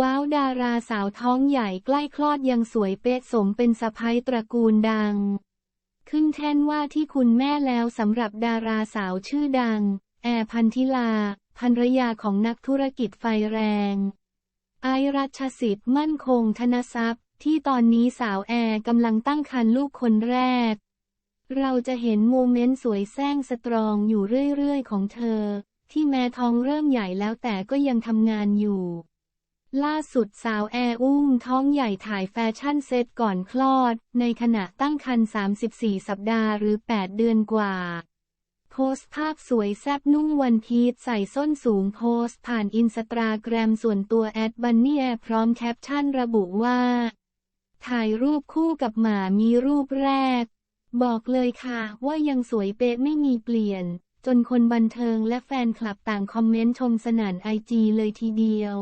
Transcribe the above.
ว้าวดาราสาวท้องใหญ่ใกล้คลอดยังสวยเป๊ะสมเป็นสะพ้ยตระกูลดัง ขึ้นแท่นว่าที่คุณแม่แล้วสำหรับดาราสาวชื่อดัง แอร์พันธิลาภรรยาของนักธุรกิจไฟแรง ไอรัชสิทธิ์มั่นคงธนทรัพย์ ที่ตอนนี้สาวแอร์กำลังตั้งครรภ์ลูกคนแรก เราจะเห็นโมเมนต์สวยแซงสตรองอยู่เรื่อยๆของเธอ ที่แม้ท้องเริ่มใหญ่แล้วแต่ก็ยังทำงานอยู่ ล่าสุดสาวแอร์อุ้มท้องใหญ่ถ่ายแฟชั่นเซตก่อนคลอด ในขณะตั้งครรภ์34 สัปดาห์หรือ 8 เดือนกว่า โพสต์ภาพสวยแซบนุ่งวันพีชใส่ส้นสูงโพสต์ผ่านอินสตาแกรมส่วนตัวแอดบันนี่แอพร้อมแคปชั่นระบุว่า ถ่ายรูปคู่กับหมามีรูปแรก บอกเลยค่ะว่ายังสวยเป๊ะไม่มีเปลี่ยน จนคนบันเทิงและแฟนคลับต่างคอมเมนต์ชมสนั่นไอจีเลยทีเดียว